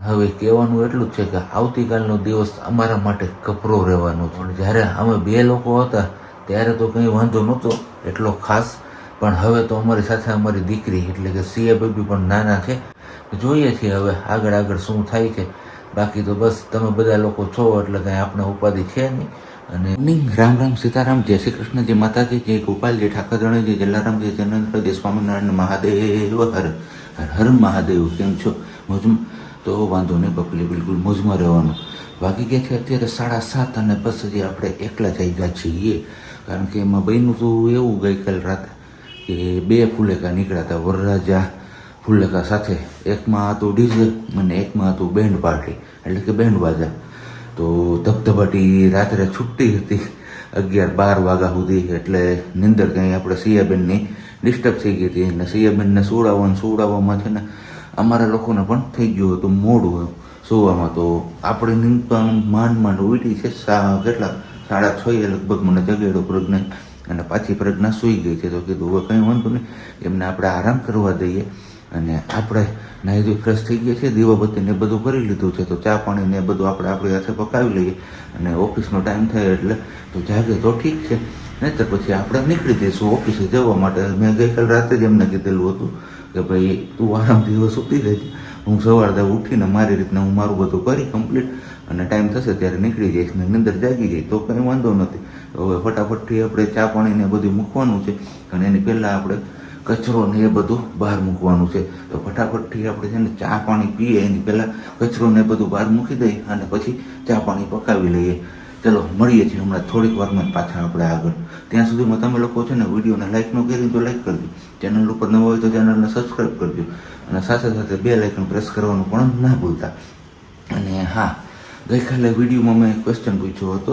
હવે કહેવાનું એટલું જ છે કે આવતીકાલનો દિવસ અમારા માટે કપરો રહેવાનો છે. પણ જ્યારે અમે બે લોકો હતા, ત્યારે તો કંઈ વાંધો નહોતો એટલો ખાસ. પણ હવે તો અમારી સાથે અમારી દીકરી, એટલે કે સિયા બેબી પણ નાના છે. જોઈએ છીએ હવે આગળ આગળ શું થાય છે. બાકી તો બસ તમે બધા લોકો છો, એટલે કાંઈ આપણે ઉપાધિ છે નહીં. અને રામ રામ સીતારામ, જય શ્રી કૃષ્ણ જય માતાજી, જય ગોપાલજી જય જલારામજી જય જલારામ જય જનંદ્ર જય સ્વામિનારાયણ મહાદેવ, હર હર હર મહાદેવ, કેમ છો? મોજમાં તો વાંધો નહીં, બકલી બિલકુલ મોજમાં રહેવાનું. બાકી ગયા છે અત્યારે સાડા સાત અને બસ હજી આપણે એકલા થઈ ગયા છીએ, કારણ કે એમાં બહેનું તો એવું ગઈકાલ રાત કે બે ફૂલેકા નીકળ્યા હતા, વરરાજા ફુલેકા સાથે. એકમાં હતું ડીઝલ અને એકમાં હતું બેન્ડ પાર્ટી, એટલે કે બેન્ડ બાજા. તો ધબધબાટી રાત્રે છૂટી હતી, અગિયાર બાર વાગ્યા સુધી, એટલે નિંદર કંઈ આપણે સિયાબેનની ડિસ્ટર્બ થઈ ગઈ હતી. અને સિયાબેનને સોડાવવાનું સુવડાવવામાં છે ને અમારા લોકોને પણ થઈ ગયું હતું, મોડું સુવામાં તો આપણે નિમતા માંડ માંડ ઉઠી છે, સા કેટલા, સાડા છ એ લગભગ મને જગાડ્યો પ્રજ્ઞા. અને પાછી પ્રજ્ઞા સૂઈ ગઈ છે, તો કીધું, હવે કંઈ વાંધો નહીં, એમને આપણે આરામ કરવા દઈએ. અને આપણે નાહી ધોઈ ફ્રેશ થઈ ગયા છીએ, દીવાબત્તી ને બધું કરી લીધું છે, તો ચા પાણી ને બધું આપણે આપણી હાથે પકાવી લઈએ. અને ઓફિસનો ટાઈમ થાય એટલે તો જાગે તો ઠીક છે. નહીંતર પછી આપણે નીકળી જઈશું ઓફિસે જવા માટે. મેં ગઈકાલ રાતે જ એમને કીધેલું હતું કે ભાઈ, તું આરામથી હવે સૂતી રહેજે. હું સવારે ઉઠીને મારી રીતના હું મારું બધું કરી કમ્પ્લીટ અને ટાઈમ થશે ત્યારે નીકળી જઈશ. ને નિંદર જાગી જાય તો કંઈ વાંધો નથી. હવે ફટાફટથી આપણે ચા પાણીને બધું મૂકવાનું છે. અને એની પહેલાં આપણે કચરો ને એ બધું બહાર મૂકવાનું છે. તો ફટાફટથી આપણે છે ને ચા પાણી પીએ. એની પહેલાં કચરો ને બધું બહાર મૂકી દઈએ અને પછી ચા પાણી પકાવી લઈએ. ચલો, મળીએ છીએ હમણાં થોડીક વારમાં પાછા આપણે આગળ. ત્યાં સુધીમાં તમે લોકો છે ને વિડીયોને લાઇક ન કરી તો લાઇક કરજો. ચેનલ ઉપર નવો હોય તો ચેનલને સબસ્ક્રાઈબ કરજો. અને સાથે સાથે બે લાઇકન પ્રેસ કરવાનું પણ ના ભૂલતા. અને હા, ગઈકાલે વિડીયોમાં મેં ક્વેશ્ચન પૂછ્યો હતો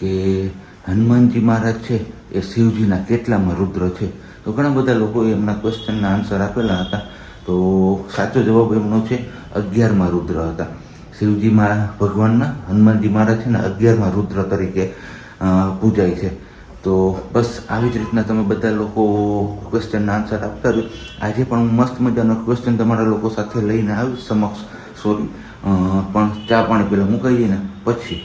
કે હનુમાનજી મહારાજ છે, એ શિવજીના કેટલામાં રુદ્ર છે? તો ઘણા બધા લોકોએ એમના ક્વેશ્ચનના આન્સર આપેલા હતા. તો સાચો જવાબ એમનો છે, અગિયારમાં રુદ્ર હતા. શિવજી મહારાજ ભગવાનના, હનુમાનજી મહારાજ છે ને અગિયારમાં રુદ્ર તરીકે પૂજાય છે. તો બસ આવી જ રીતના તમે બધા લોકો ક્વેશ્ચનના આન્સર આપતા રહ્યો. આજે પણ હું મસ્ત મજાનો ક્વેશ્ચન તમારા લોકો સાથે લઈને આવીશ સમક્ષ. સોરી પણ ચા પાણી પહેલાં મૂકાઈએ ને પછી.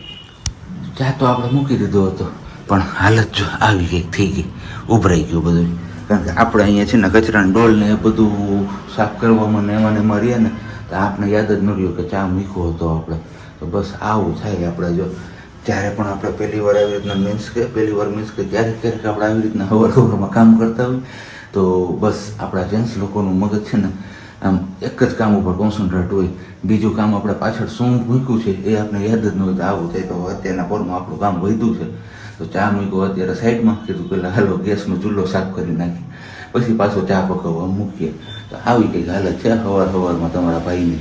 ચા તો આપણે મૂકી દીધો હતો, પણ હાલત જો આવી ગઈ, થઈ ગઈ. ઉભરાઈ ગયું બધું. કારણ કે આપણે અહીંયા છે ને કચરાની ડોલ ને એ બધું સાફ કરવામાં ને એમાં ને એમાં ને તો આપણે યાદ જ ન રહ્યું કે ચા મૂક્યો હતો આપણે. તો બસ આવું થાય આપણે જો જ્યારે પણ આપણે પહેલી વાર આવી રીતના મીન્સ કે પહેલી વાર મીન્સ કે ક્યારેક ક્યારેક આપણે આવી રીતના હવાર કામ કરતા હોય, તો બસ આપણા જેન્ટ્સ લોકોનું મગજ છે ને, આમ એક જ કામ ઉપર કોન્સન્ટ્રેટ હોય. બીજું કામ આપણે પાછળ શું મૂક્યું છે, એ આપણે યાદ જ ન હોય તો આવું થાય તો અત્યારના પોરમાં આપણું કામ વધ્યું છે. તો ચા મૂક્યો, અત્યારે સાઈડમાં કીધું પહેલાં હાલો, ગેસનો ચૂલો સાફ કરી નાખી પછી પાછો ચા પકવવા મૂકીએ. તો આવી કંઈક હાલત છે સવાર સવારમાં તમારા ભાઈની.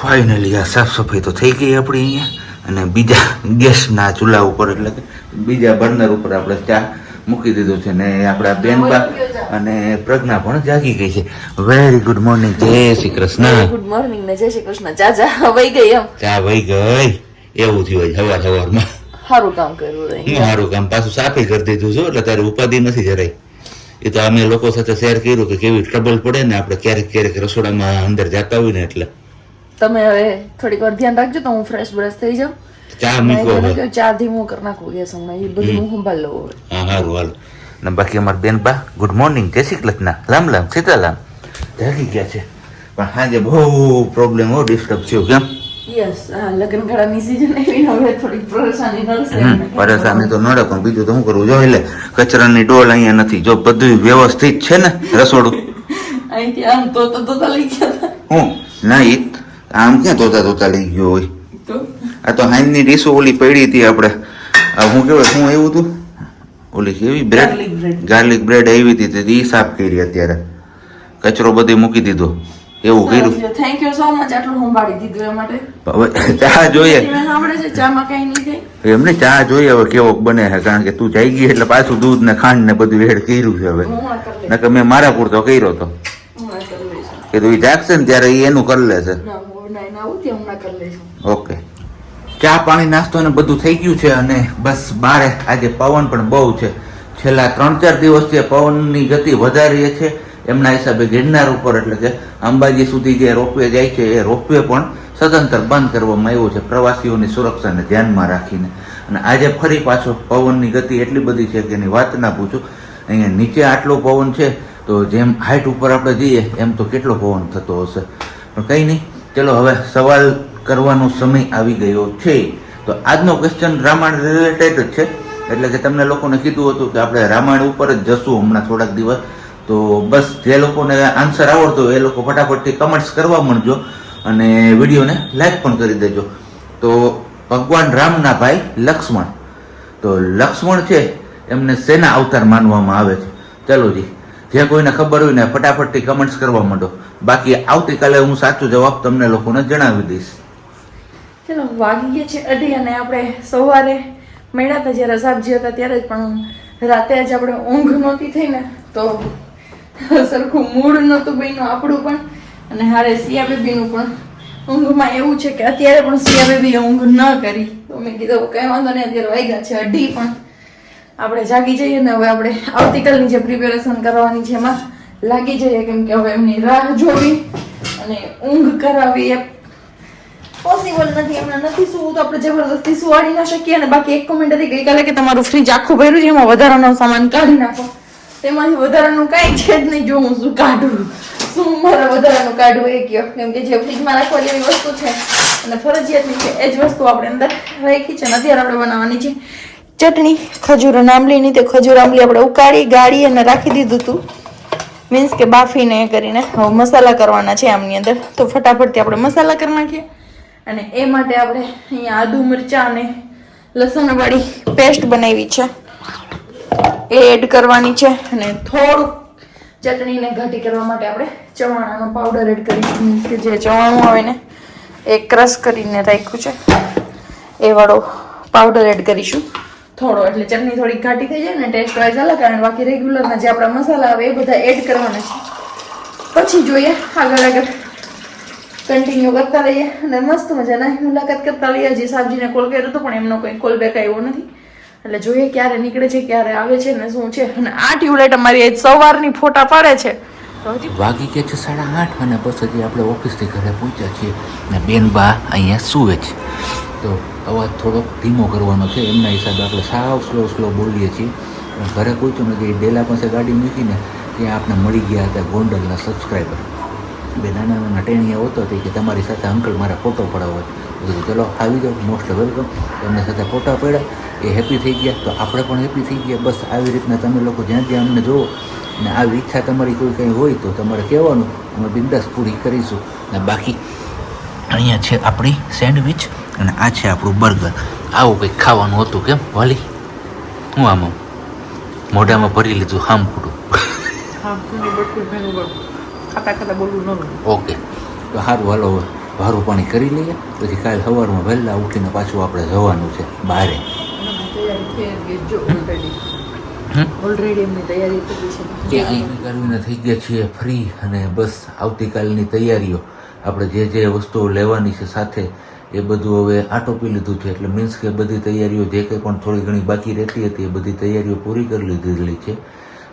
ફાઇનલી આ સાફ સફાઈ તો થઈ ગઈ આપણી અહીંયા. અને બીજા ગેસના ચૂલા ઉપર એટલે કે બીજા બર્નર ઉપર આપણે ચા મૂકી દીધું છે ને આપણા બેનબા અને પ્રજ્ઞા પણ જાગી ગઈ છે. વેરી ગુડ મોર્નિંગ જય શ્રી કૃષ્ણ. ગુડ મોર્નિંગ ને જય શ્રી કૃષ્ણ. ચા ચા વહી ગઈ એમ. ચા વહી ગઈ. એવું થયું હોય સવાર સવારમાં સારું કામ કર્યું સારું કામ પાછું સાફી કરી દીધું છું એટલે તારી ઉપાધિ નથી જરાય. એ તો અમે લોકો સાથે શેર કર્યું કે કેવી ટ્રબલ પડે ને આપણે ક્યારેક ક્યારેક રસોડામાં અંદર જતા હોય ને એટલે. તમે હવે થોડીક વાર ધ્યાન રાખજો તો હું ફ્રેશ બ્રશ થઈ જાઉં. ચા મૂકો હવે. ચા ધીમો કરી નાખું ગેસ હમણાં એ બધું હું સંભાળ લઉં હા સારું હાલ. ને બાકી અમારા બેન બા ગુડ મોર્નિંગ જય શ્રી કૃષ્ણ. લામ રામ સીતારામ જાગી ગયા છે. પણ સાંજે બહુ પ્રોબ્લેમ હો ડિસ્ટર્બ થયો કેમ? યસ લગ્ન ગાળાની સીઝન એવી હવે થોડીક પરેશાની નડશે. હમ, પરેશાની તો નડે પણ બીજું તો શું કરવું જો એટલે કચરાની ડોલ અહીંયા નથી જો બધું વ્યવસ્થિત છે ને રસોડું? અહીંથી આમ તો તો તો લઈ ગયા હું? ના એ આમ ક્યાં તોતા તોતા લઈ ગયો હોય? આ તો હાઈની ડીશો ઓલી પડી હતી આપણે. હું કેવાય શું આવ્યું હતું ઓલી કેવી બ્રેડ ગાર્લિક બ્રેડ આવી હતી તે સાફ કરી અત્યારે. કચરો બધે મૂકી દીધો. એવું કર્યું. થેન્ક યુ સો મચ આટલું સંભાળી દીધું એ માટે. હવે ચા જોઈએ. સાંભળે છે ચામાં કઈ નહીં થાય. એમને ચા જોઈએ હવે કેવો બને છે કારણ કે તું જઈ ગઈ એટલે પાછું દૂધ ને ખાંડ ને બધું એડ કર્યું છે હવે. નકર મેં મારા પૂરતો કર્યો હતો લઈશ. કે તું જાગશે ને ત્યારે એ એનું કરી લેશે ઓકે. ચા પાણી નાસ્તો ને બધું થઈ ગયું છે અને બસ બારે આજે પવન પણ બહુ છે. છેલ્લા ત્રણ ચાર દિવસથી પવનની ગતિ વધારીએ છે એમના હિસાબે ગિરનાર ઉપર એટલે કે અંબાજી સુધી જે રોપવે જાય છે, એ રોપવે પણ સદંતર બંધ કરવામાં આવ્યો છે, પ્રવાસીઓની સુરક્ષાને ધ્યાનમાં રાખીને. અને આજે ફરી પાછો પવનની ગતિ એટલી બધી છે કે એની વાત ના પૂછો. અહીંયા નીચે આટલો પવન છે, તો જેમ હાઇટ ઉપર આપણે જઈએ, એમ તો કેટલો પવન થતો હશે. પણ કંઈ નહીં, ચલો હવે સવાલ કરવાનો સમય આવી ગયો છે. તો આજનો ક્વેશ્ચન રામાયણ રિલેટેડ જ છે. એટલે કે તમને લોકોને કીધું હતું કે આપણે રામાયણ ઉપર જ જશું હમણાં થોડાક દિવસ. તો બસ જે લોકોને આન્સર આવડતો એ લોકો ફટાફટથી કમેન્ટ્સ કરવા માંડજો અને વિડીયોને લાઈક પણ કરી દેજો. તો ભગવાન રામના ભાઈ લક્ષ્મણ. તો લક્ષ્મણ છે એમને શેના અવતાર માનવામાં આવે છે. ચલો જી, જે કોઈને ખબર હોય ને ફટાફટથી કમેન્ટ્સ કરવા માંડો. બાકી આવતીકાલે હું સાચો જવાબ તમને લોકોને જણાવી દઈશ. ચલો, વાગી ગયા છે અઢી અને આપણે સવારે મળ્યા હતા જ્યારે સાબજી હતા ત્યારે જ પણ રાતે જ આપણે ઊંઘ નહોતી થઈ ને તો સરખું મૂળ નહોતું બન્યું આપણું પણ. અને હારે સિયા બેબીનું પણ. ઊંઘમાં એવું છે કે અત્યારે પણ સિયા બેબીએ ઊંઘ ન કરી. તો મેં કીધું કઈ વાંધો નહીં, અત્યારે વાગ્યા છે અઢી પણ. આપણે જાગી જઈએ ને હવે આપણે આવતીકાલની જે પ્રિપેરેશન કરવાની છે એમાં લાગી જઈએ કેમ કે હવે એમની રાહ જોવી અને ઊંઘ કરાવી એ પોસિબલ નથી એમના નથી સુવું તો આપણે જબરદસ્તી સુવાડી ના શકીએ અને બાકી એક કોમેન્ટ હતી ગઈકાલે કે તમારું ફ્રીજ આખું ભર્યું છે, એમાં વધારાનો સામાન કાઢી નાખો. તેમાંથી વધારાનું કાંઈ છે જ નહીં જો હું શું કાઢું. શું મારે વધારાનું કાઢવું એ કયો? કેમ કે જે ફ્રીજમાં રાખવા જેવી વસ્તુ છે અને ફરજિયાતની છે એ જ વસ્તુ આપણે અંદર રાખી છે અત્યારે આપણે બનાવવાની છે ચટણી. ખજૂર અને આંબલીની તે ખજૂર આંબલી આપણે ઉકાળી, ગાળી અને રાખી દીધું હતું મીન્સ કે બાફીને એ કરીને હવે મસાલા કરવાના છે આમની અંદર. તો ફટાફટથી આપણે મસાલા કરી નાખીએ. અને એ માટે આપણે અહીંયા આદુ મરચાં અને લસણવાળી પેસ્ટ બનાવી છે. એ એડ કરવાની છે અને થોડુંક ચટણીને ઘાટી કરવા માટે આપણે ચવાણાનો પાવડર એડ કરીશું. કે જે ચવાણું આવે ને, એ ક્રશ કરીને રાખ્યું છે. એ વાળો પાવડર એડ કરીશું. થોડો, એટલે ચટણી થોડી ઘાટી થઈ જાય ને ટેસ્ટ વાઇઝ અલગ, કારણ બાકી રેગ્યુલરના જે આપણા મસાલા આવે, એ બધા એડ કરવાના છે. પછી જોઈએ આગળ આગળ. કન્ટિન્યુ કરતા રહીએ અને મસ્ત મજાના મુલાકાત કરતા રહીએ. હજી સાબજીને કોલ કર્યો હતો પણ એમનો કોઈ કોલ બેક આવ્યો નથી. એટલે જોઈએ ક્યારે નીકળે છે, ક્યારે આવે છે ને શું છે. અને આ ટ્યુબલાઇટ અમારી સવારની ફોટા પાડે છે. વાગી ગયા છે સાડા આઠ અને પછી આપણે ઓફિસથી ઘરે પહોંચ્યા છીએ ને બેન બા અહીંયા સૂવે છે. તો અવાજ થોડોક ધીમો કરવાનો છે, એમના હિસાબે આપણે સાવ સ્લો સ્લો બોલીએ છીએ. ઘરે પહોંચ્યું ને કે ડેલા પાસે ગાડી મૂકીને ત્યાં આપણે મળી ગયા હતા ગોંડલના સબસ્ક્રાઈબર બે નાના નાના ટેણીયા હોતો હતી કે તમારી સાથે અંકલ મારા ફોટો પડાવવા છે. ચલો આવી જાઓ મોસ્ટ વેલકમ તમને સાથે ફોટા પડ્યા. એ હેપી થઈ ગયા. તો આપણે પણ હેપી થઈ ગયા. બસ આવી રીતના તમે લોકો જ્યાં જ્યાં અમને જુઓ ને આવી ઈચ્છા તમારી કોઈ કંઈ હોય તો તમારે કહેવાનું. અમે બિંદાસ પૂરી કરીશું. ને બાકી અહીંયા છે આપણી સેન્ડવિચ અને આ છે આપણું બર્ગર. આવું કંઈક ખાવાનું હતું કેમ? વાલી હું આમ મોઢામાં ભરી લીધું હામ ફૂટું હા બિલકુલ બિલકુલ ખાતા ખાતા બોલવું ન ઓકે. તો સારું હાલો હવે. ભારું પાણી કરી લઈએ પછી કાલે સવારમાં વહેલા ઉઠીને પાછું આપણે જવાનું છે બહારે. કરીને થઈ ગયા છીએ ફ્રી અને બસ આવતીકાલની તૈયારીઓ. આપણે જે જે વસ્તુઓ લેવાની છે સાથે એ બધું હવે આટોપી લીધું છે એટલે મીન્સ કે બધી તૈયારીઓ જે કંઈ પણ થોડી ઘણી બાકી રહેતી હતી એ બધી તૈયારીઓ પૂરી કરી લીધેલી છે.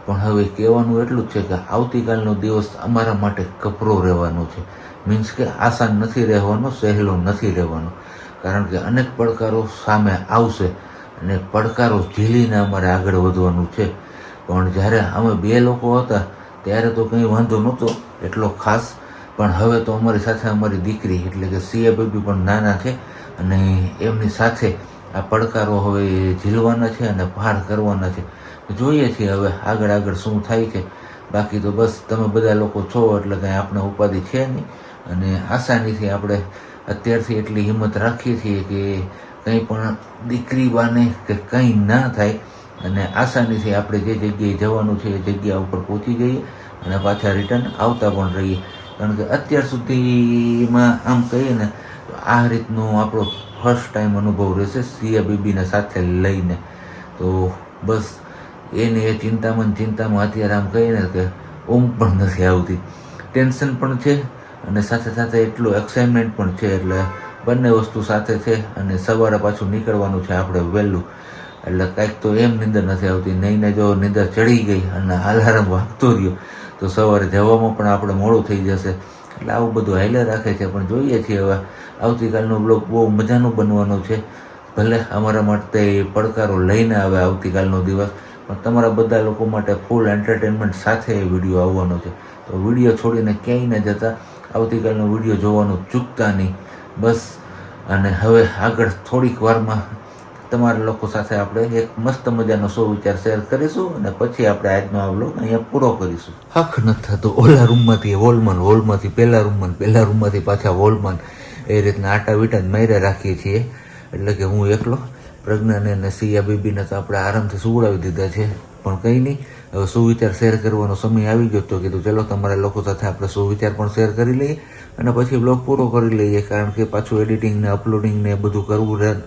પણ હવે કહેવાનું એટલું જ છે કે આવતીકાલનો દિવસ અમારા માટે કપરો રહેવાનો છે. મીન્સ કે આસાન નથી રહેવાનો, સહેલો નથી રહેવાનો. કારણ કે અનેક પડકારો સામે આવશે અને પડકારો ઝીલીને અમારે આગળ વધવાનું છે. પણ જ્યારે અમે બે લોકો હતા, ત્યારે તો કંઈ વાંધો નહોતો એટલો ખાસ. પણ હવે તો અમારી સાથે અમારી દીકરી, એટલે કે સિયા બેબી પણ નાના છે અને એમની સાથે આ પડકારો હવે ઝીલવાના છે અને પાર કરવાના છે. જોઈએ છીએ હવે આગળ આગળ શું થાય છે. બાકી તો બસ તમે બધા લોકો છો, એટલે કંઈ આપણે ઉપાધિ છે નહીં. અને આસાનીથી આપણે અત્યારથી એટલી હિંમત રાખીએ છીએ કે કંઈ પણ દીકરી બાને કે કંઈ ના થાય અને આસાનીથી આપણે જે જગ્યાએ જવાનું છે એ જગ્યા ઉપર પહોંચી જઈએ અને પાછા રિટર્ન આવતા પણ રહીએ. કારણ કે અત્યાર સુધીમાં આમ કહીએ ને આ રીતનો આપણો ફર્સ્ટ ટાઈમ અનુભવ રહેશે સિયા બીબીને સાથે લઈને. તો બસ એને એ ચિંતામાં ચિંતામાં અત્યારે આમ કહીએ ને કે ઊંઘ પણ નથી આવતી. ટેન્શન પણ છે અને સાથે સાથે એટલું એક્સાઇટમેન્ટ પણ છે એટલે બંને વસ્તુ સાથે છે અને સવારે પાછું નીકળવાનું છે આપણે વહેલું. એટલે કાંઈક તો એમ નિંદર નથી આવતી. નહીં ને જો નિંદર ચડી ગઈ અને અલાર્મ વાગતો રહ્યો, તો સવારે જવામાં પણ આપણે મોડું થઈ જશે. એટલે આવું બધું હાઈલે રાખે છે. પણ જોઈએ છીએ હવે, આવતીકાલનો બ્લોગ બહુ મજાનો બનવાનો છે. ભલે અમારા માટે પડકારો લઈને આવે આવતીકાલનો દિવસ, પણ તમારા બધા લોકો માટે ફૂલ એન્ટરટેનમેન્ટ સાથે એ વીડિયો આવવાનો છે. તો વીડિયો છોડીને ક્યાંય ન જતા. આવતીકાલનો વીડિયો જોવાનું ચૂકતા નહીં. બસ, અને હવે આગળ થોડીક વારમાં તમારા લોકો સાથે આપણે એક મસ્ત મજાનો સો વિચાર શેર કરીશું અને પછી આપણે આજનો આ બ્લોગ અહીંયા પૂરો કરીશું. હક નથી થતો. ઓલા રૂમમાંથી હોલમાં હોલમાંથી પહેલા રૂમમાં પહેલા રૂમમાંથી પાછા હોલમાં એ રીતના આટા વીટા માર્યા રાખીએ છીએ. એટલે કે હું એકલો. પ્રજ્ઞાને અને સિયા બીબીને તો આપણે આરામથી સુવડાવી દીધા છે. પણ કંઈ નહીં. સુવિચાર શેર કરવાનો સમય આવી ગયો તો કીધું, ચલો, તમારા લોકો સાથે આપણે સુવિચાર પણ શેર કરી લઈએ અને પછી બ્લોગ પૂરો કરી લઈએ, કારણ કે પાછું એડિટિંગ ને અપલોડિંગ ને બધું કરવું રહે-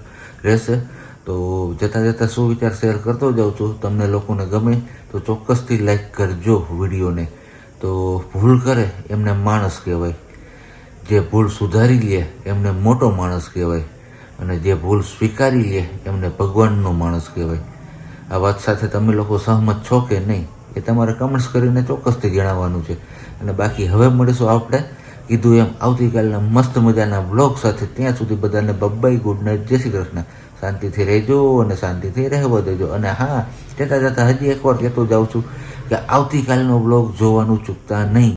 રહેશે. તો જતાં જતાં સુવિચાર શેર કરતો જાઉં છું. તમને લોકોને ગમે તો ચોક્કસથી લાઈક કરજો વિડીયોને. તો ભૂલ કરે એમને માણસ કહેવાય. જે ભૂલ સુધારી લે એમને મોટો માણસ કહેવાય. અને જે ભૂલ સ્વીકારી લે એમને ભગવાનનો માણસ કહેવાય. આ વાત સાથે તમે લોકો સહમત છો કે નહીં, એ તમારે કમેન્ટ્સ કરીને ચોક્કસથી જણાવવાનું છે. અને બાકી હવે મળીશું આપણે, કીધું એમ, આવતીકાલના મસ્ત મજાના બ્લોગ સાથે. ત્યાં સુધી બધાને બબ્બાઈ ગુડ નાઇટ જય શ્રી કૃષ્ણ. શાંતિથી રહેજો અને શાંતિથી રહેવા દેજો. અને હા, જતાં જતાં હજી એકવાર કહેતો જાઉં છું કે આવતીકાલનો બ્લોગ જોવાનું ચૂકતા નહીં.